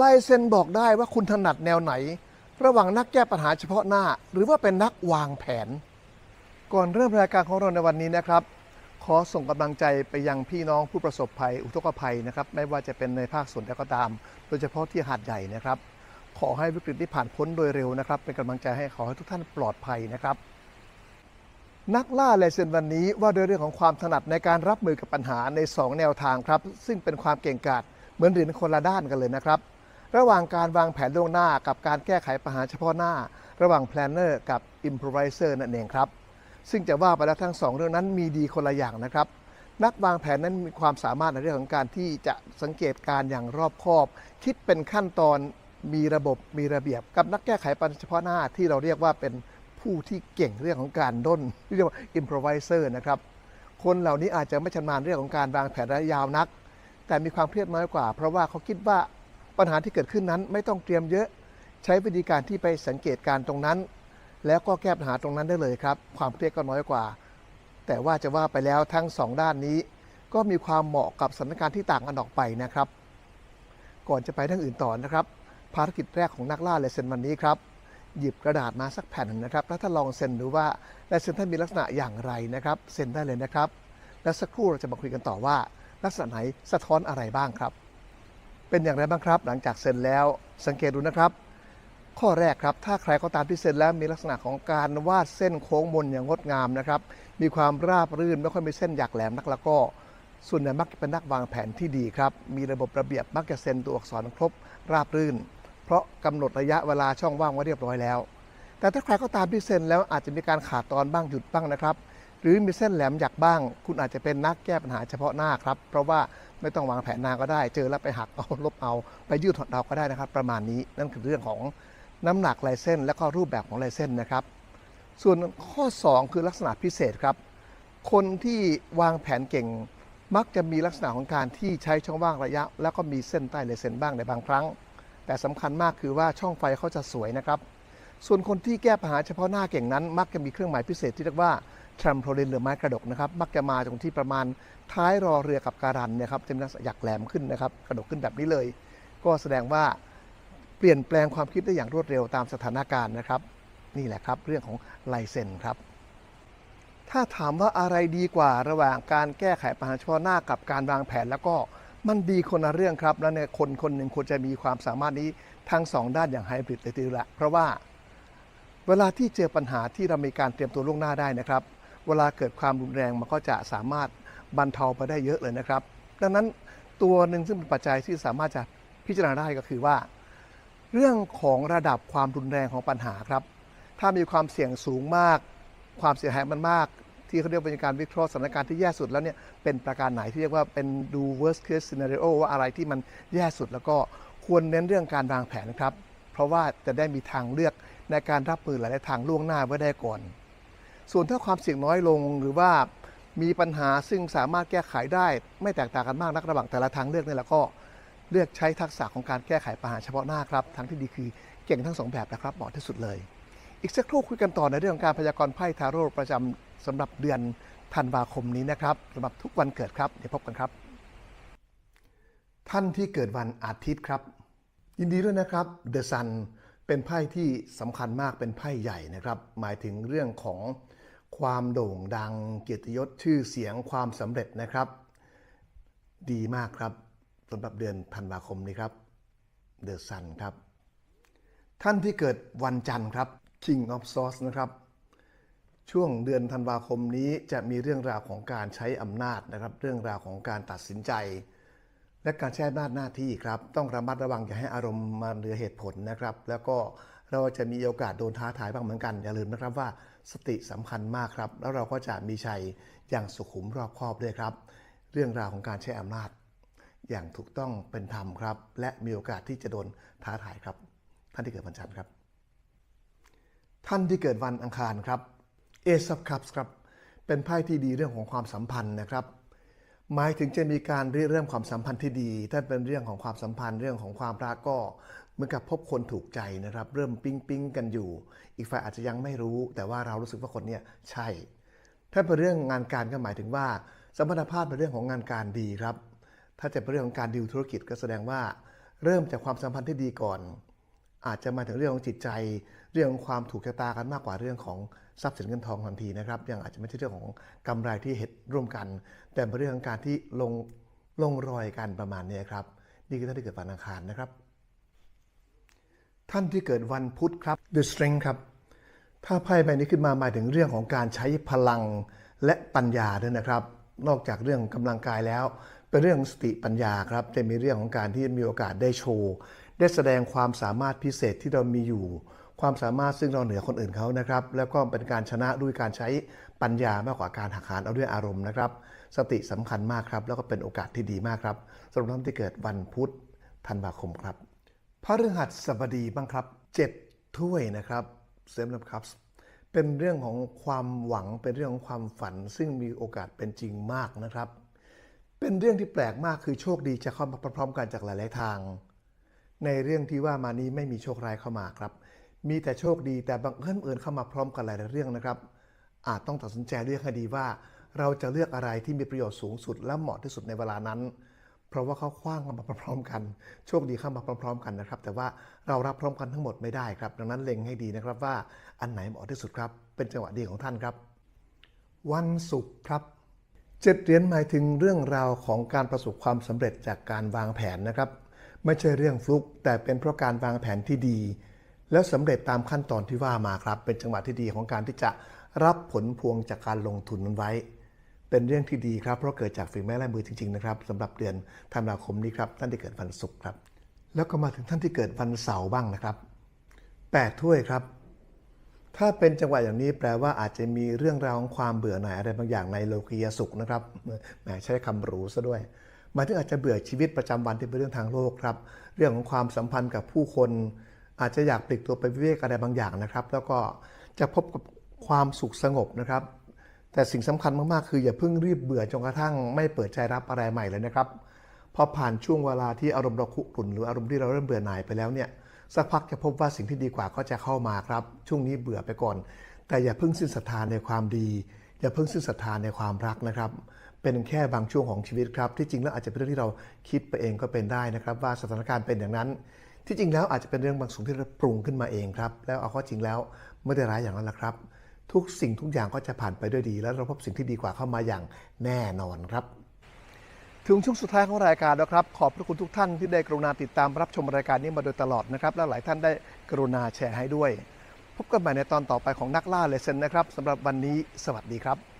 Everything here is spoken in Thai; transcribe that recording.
ลายเซ็นบอกได้ว่าคุณถนัดแนวไหน ระหว่างนักแก้ปัญหาเฉพาะหน้า หรือว่าเป็นนักวางแผน ก่อนเริ่มรายการของเราในวันนี้นะครับ ขอส่งกำลังใจไปยังพี่น้องผู้ประสบภัย อุทกภัยนะครับ ไม่ว่าจะเป็นในภาคส่วนใดก็ตาม โดยเฉพาะที่หาดใหญ่นะครับ ขอให้วิกฤตที่ผ่านพ้นโดยเร็วนะครับ เป็นกำลังใจให้ขอให้ทุกท่านปลอดภัยนะครับนักล่าลายเซ็นวันนี้ว่าด้วยเรื่องของความถนัดในการรับมือกับปัญหาใน 2 แนวทางครับ ซึ่งเป็นความเก่งกาจเหมือนเหรียญคนละด้านกันเลยนะครับ ระหว่างการวางแผนล่วงหน้ากับการแก้ไขปัญหาเฉพาะหน้า ระหว่าง planner กับ improviser นั่นเองครับ ซึ่งจะว่าไปแล้วทั้งสองเรื่องนั้นมีดีคนละอย่างนะครับ นักวางแผนนั้นมีความสามารถในเรื่องของการที่จะสังเกตการอย่างรอบคอบ คิดเป็นขั้นตอนมีระบบมีระเบียบ กับนักแก้ไขปัญหาเฉพาะหน้าที่เราเรียกว่าเป็นผู้ที่เก่งเรื่องของการด้นที่เรียกว่า improviser นะครับคนเหล่านี้อาจจะไม่ชำนาญเรื่องของการวางแผนระยะยาวนัก แต่มีความเครียดน้อยกว่า เพราะว่าเขาคิดว่า ปัญหาที่เกิดขึ้นนั้นไม่ต้องเตรียมเยอะ ใช้วิธีการที่ไปสังเกตการณ์ตรงนั้น แล้วก็แก้ปัญหาตรงนั้นได้เลยครับ ความเครียดก็น้อยกว่า แต่ว่าจะว่าไปแล้วทั้งสองด้านนี้ ก็มีความเหมาะกับสถานการณ์ที่ต่างกันออกไปนะครับ ก่อนจะไปทางอื่นต่อนะครับ ภารกิจแรกของนักล่าลายเซ็นวันนี้ครับหยิบกระดาษมาสักแผ่นนะครับแล้วถ้าลองเซ็นดูว่าลายเซ็นท่านมีลักษณะอย่างไรนะครับ เซ็นได้เลยนะครับ และสักครู่เราจะมาคุยกันต่อว่า ลักษณะไหนสะท้อนอะไรบ้างครับ เป็นอย่างไรบ้างครับ หลังจากเซ็นแล้วสังเกตดูนะครับ ข้อแรกครับถ้าใครก็ตามที่เซ็นแล้วมีลักษณะของการวาดเส้นโค้งมนอย่างงดงามนะครับมีความราบรื่นไม่ค่อยมีเส้นหยักแหลมนักแล้วก็ส่วนใหญ่มักเป็นนักวางแผนที่ดีครับ มีระบบระเบียบมักจะเซ็นตัวอักษรครบราบรื่น เพราะกำหนดระยะเวลาช่องว่างไว้เรียบร้อยแล้ว แต่ถ้าใครก็ตามที่เซ็นแล้วอาจจะมีการขาดตอนบ้างหยุดบ้างนะครับ หรือมีเส้นแหลมหยักบ้าง คุณอาจจะเป็นนักแก้ปัญหาเฉพาะหน้าครับ เพราะว่าไม่ต้องวางแผนนานก็ได้ เจอแล้วไปหักเอาลบเอาไปยืดถอดเอาก็ได้นะครับ ประมาณนี้นั่นคือเรื่องของน้ำหนักลายเส้น และก็รูปแบบของลายเส้นนะครับ ส่วนข้อ 2 คือลักษณะพิเศษครับ คนที่วางแผนเก่งมักจะมีลักษณะของการที่ใช้ช่องว่างระยะ แล้วก็มีเส้นใต้ลายเส้นบ้างในบางครั้ง แต่สำคัญมากคือว่าช่องไฟเขาจะสวยนะครับ ส่วนคนที่แก้ปัญหาเฉพาะหน้าเก่งนั้น มักจะมีเครื่องหมายพิเศษที่เรียกว่า ทรัมโพลินหรือไม้กระดกนะครับ มักจะมาตรงที่ประมาณท้ายรอเรือกับการันนยครับจะมีลักษณะหยักแหลมขึ้นนะครับ กระดกขึ้นแบบนี้เลย ก็แสดงว่าเปลี่ยนแปลงความคิดได้อย่างรวดเร็วตามสถานการณ์นะครับ นี่แหละครับ เรื่องของลายเซ็นครับ ถ้าถามว่าอะไรดีกว่าระหว่างการแก้ไขปัญหาเฉพาะหน้ากับการวางแผน แล้วก็มันดีคนละเรื่องครับ แล้วเนี่ยคนคนหนึ่งควรจะมีความสามารถนี้ทั้งสองด้านอย่างไฮบริดเลยทีเดียวละเพราะว่าเวลาที่เจอปัญหาที่เรามีการเตรียมตัวล่วงหน้าได้นะครับ เวลาเกิดความรุนแรงมันก็จะสามารถบรรเทาไปได้เยอะเลยนะครับ ดังนั้นตัวหนึ่งซึ่งเป็นปัจจัยที่สามารถจะพิจารณาได้ก็คือว่า เรื่องของระดับความรุนแรงของปัญหาครับ ถ้ามีความเสี่ยงสูงมาก ความเสียหายมันมาก ที่เขาเรียกว่าเป็นการวิเคราะห์สถานการณ์ที่แย่สุดแล้วเนี่ยเป็นประการไหนที่เรียกว่าเป็นดู worst case scenario ว่าอะไรที่มันแย่สุดแล้วก็ควรเน้นเรื่องการวางแผนครับ เพราะว่าจะได้มีทางเลือกในการรับมือหลายทางล่วงหน้าไว้ได้ก่อน ส่วนถ้าความเสี่ยงน้อยลงหรือว่ามีปัญหาซึ่งสามารถแก้ไขได้ไม่แตกต่างกันมากนักระหว่างแต่ละทางเลือกนี่แหละก็เลือกใช้ทักษะของการแก้ไขปัญหาเฉพาะหน้าครับทั้งที่ดีคือเก่งทั้งสองแบบนะครับเหมาะที่สุดเลย อีกสักครู่คุยกันต่อในเรื่องของการพยากรณ์ไพ่ทาโร่ประจำสำหรับเดือนธันวาคมนี้นะครับสำหรับทุกวันเกิดครับเดี๋ยวพบกันครับ ท่านที่เกิดวันอาทิตย์ครับ ยินดีด้วยนะครับเดอะซันเป็นไพ่ที่สำคัญมากเป็นไพ่ใหญ่นะครับ หมายถึงเรื่องของ ความโด่งดังเกียรติยศชื่อเสียงความสำเร็จนะครับ ดีมากครับสำหรับเดือนธันวาคมนี้ครับเดอะซันครับ ท่านที่เกิดวันจันทร์ครับ King of Swords นะครับ ช่วงเดือนธันวาคมนี้จะมีเรื่องราวของการใช้อำนาจนะครับ เรื่องราวของการตัดสินใจ และการใช้อำนาจหน้าที่ครับ ต้องระมัดระวังอย่าให้อารมณ์มาเหนือเหตุผลนะครับ แล้วก็ เราจะมีโอกาสโดนท้าทายบ้างเหมือนกัน อย่าลืมนะครับว่าสติสำคัญมากครับ แล้วเราก็จะมีชัยอย่างสุขุมรอบคอบด้วยครับ เรื่องราวของการใช้อำนาจ อย่างถูกต้องเป็นธรรมครับ และมีโอกาสที่จะโดนท้าทายครับ ท่านที่เกิดวันจันทร์ครับ ท่านที่เกิดวันอังคารครับ Ace of Cups ครับเป็นไพ่ที่ดีเรื่องของความสัมพันธ์นะครับ หมายถึงจะมีการเริ่มความสัมพันธ์ที่ดี ถ้าเป็นเรื่องของความสัมพันธ์เรื่องของความรักก็เหมือนกับพบคนถูกใจนะครับ เริ่มปิ๊งปิ๊งกันอยู่ อีกฝ่ายอาจจะยังไม่รู้ แต่ว่าเรารู้สึกว่าคนเนี้ยใช่ ถ้าเป็นเรื่องงานการก็หมายถึงว่าสมรรถภาพเป็นเรื่องของงานการดีครับ ถ้าจะเป็นเรื่องของการดีลธุรกิจก็แสดงว่า เริ่มจากความสัมพันธ์ที่ดีก่อน อาจจะมาถึงเรื่องของจิตใจ เรื่องของความถูกชะตากันมากกว่าเรื่องของทรัพย์สินเงินทองทันทีนะครับ ยังอาจจะไม่ใช่เรื่องของกำไรที่เห็ดร่วมกัน แต่เป็นเรื่องของการที่ลงลงรอยกันประมาณนี้ครับ นี่คือท่านที่เกิดวันอังคารนะครับ ท่านที่เกิดวันพุธครับ The Strength ครับ ถ้าไพ่ใบนี้ขึ้นมาหมายถึงเรื่องของการใช้พลังและปัญญาด้วยนะครับ นอกจากเรื่องกำลังกายแล้ว เป็นเรื่องสติปัญญาครับจะมีเรื่องของการที่มีโอกาสได้โชว์ได้แสดงความสามารถพิเศษที่เรามีอยู่ ความสามารถซึ่งเราเหนือคนอื่นเขานะครับ แล้วก็เป็นการชนะด้วยการใช้ปัญญามากกว่าการหักหานเอาด้วยอารมณ์นะครับ สติสำคัญมากครับ แล้วก็เป็นโอกาสที่ดีมากครับสำหรับท่านที่เกิดวันพุธธันวาคมครับพระฤหัสบดีบ้างครับเจ็ดถ้วยนะครับเซมนับครับ เป็นเรื่องของความหวังเป็นเรื่องของความฝัน ซึ่งมีโอกาสเป็นจริงมากนะครับ เป็นเรื่องที่แปลกมากคือโชคดีจะเข้ามาพร้อมๆกันจากหลาย ๆ ทาง ในเรื่องที่ว่ามานี้ไม่มีโชคร้ายเข้ามาครับ มีแต่โชคดีแต่บังเอิญเอิญเข้ามาพร้อมกันหลายๆเรื่องนะครับ อาจต้องตัดสินใจเลือกให้ดีว่า เราจะเลือกอะไรที่มีประโยชน์สูงสุดและเหมาะที่สุดในเวลานั้น เพราะว่าเขาคว้างเข้ามาพร้อมๆกัน โชคดีเข้ามาพร้อม ๆ กันนะครับ แต่ว่าเรารับพร้อมกันทั้งหมดไม่ได้ครับ ดังนั้นเล็งให้ดีนะครับว่าอันไหนเหมาะที่สุดครับ เป็นจังหวะดีของท่านครับ วันศุกร์ครับเจ็ดเหรียญหมายถึงเรื่องราวของการประสบความสำเร็จจากการวางแผนนะครับ ไม่ใช่เรื่องฟลุกแต่เป็นเพราะการวางแผนที่ดี แล้วสำเร็จตามขั้นตอนที่ว่ามาครับ เป็นจังหวะที่ดีของการที่จะรับผลพวงจากการลงทุนนั้นไว้ เป็นเรื่องที่ดีครับ เพราะเกิดจากฝีไม้ลายมือจริงๆนะครับสำหรับเดือนธันวาคมนี้ครับท่านที่เกิดวันศุกร์ครับ แล้วก็มาถึงท่านที่เกิดวันเสาร์บ้างนะครับแปดถ้วยครับ ถ้าเป็นจังหวะอย่างนี้แปลว่าอาจจะมีเรื่องราวของความเบื่อหน่ายอะไรบางอย่างในโลกียสุขนะครับแหมใช้คำหรูซะด้วยหมายถึงอาจจะเบื่อชีวิตประจำวันที่เป็นเรื่องทางโลกครับ เรื่องของความสัมพันธ์กับผู้คน อาจจะอยากปลีกตัวไปวิเวกอะไรบางอย่างนะครับ แล้วก็จะพบกับความสุขสงบนะครับ แต่สิ่งสำคัญมากๆ คืออย่าเพิ่งรีบเบื่อจนกระทั่งไม่เปิดใจรับอะไรใหม่เลยนะครับ พอผ่านช่วงเวลาที่อารมณ์เราคุกรุ่น หรืออารมณ์ที่เราเริ่มเบื่อหน่ายไปแล้วเนี่ยสักพักจะพบว่าสิ่งที่ดีกว่าก็จะเข้ามาครับ ช่วงนี้เบื่อไปก่อน แต่อย่าเพิ่งสิ้นศรัทธาในความดี อย่าเพิ่งสิ้นศรัทธาในความรักนะครับ เป็นแค่บางช่วงของชีวิตครับ ที่จริงแล้วอาจจะเป็นเรื่องที่เราคิดไปเองก็เป็นได้นะครับ ว่าสถานการณ์เป็นอย่างนั้น ที่จริงแล้วอาจจะเป็นเรื่องบางส่วนที่เราปรุงขึ้นมาเองครับ แล้วเอาข้อจริงแล้วไม่ได้ร้ายอย่างนั้นละครับ ทุกสิ่งทุกอย่างก็จะผ่านไปด้วยดี และเราพบสิ่งที่ดีกว่าเข้ามาอย่างแน่นอนครับ ถึงช่วงสุดท้ายของรายการแล้วครับ ขอบพระคุณทุกท่านที่ได้กรุณาติดตามรับชมรายการนี้มาโดยตลอดนะครับ และหลายท่านได้กรุณาแชร์ให้ด้วย พบกันใหม่ในตอนต่อไปของนักล่าเลเซนนะครับสำหรับวันนี้ สวัสดีครับ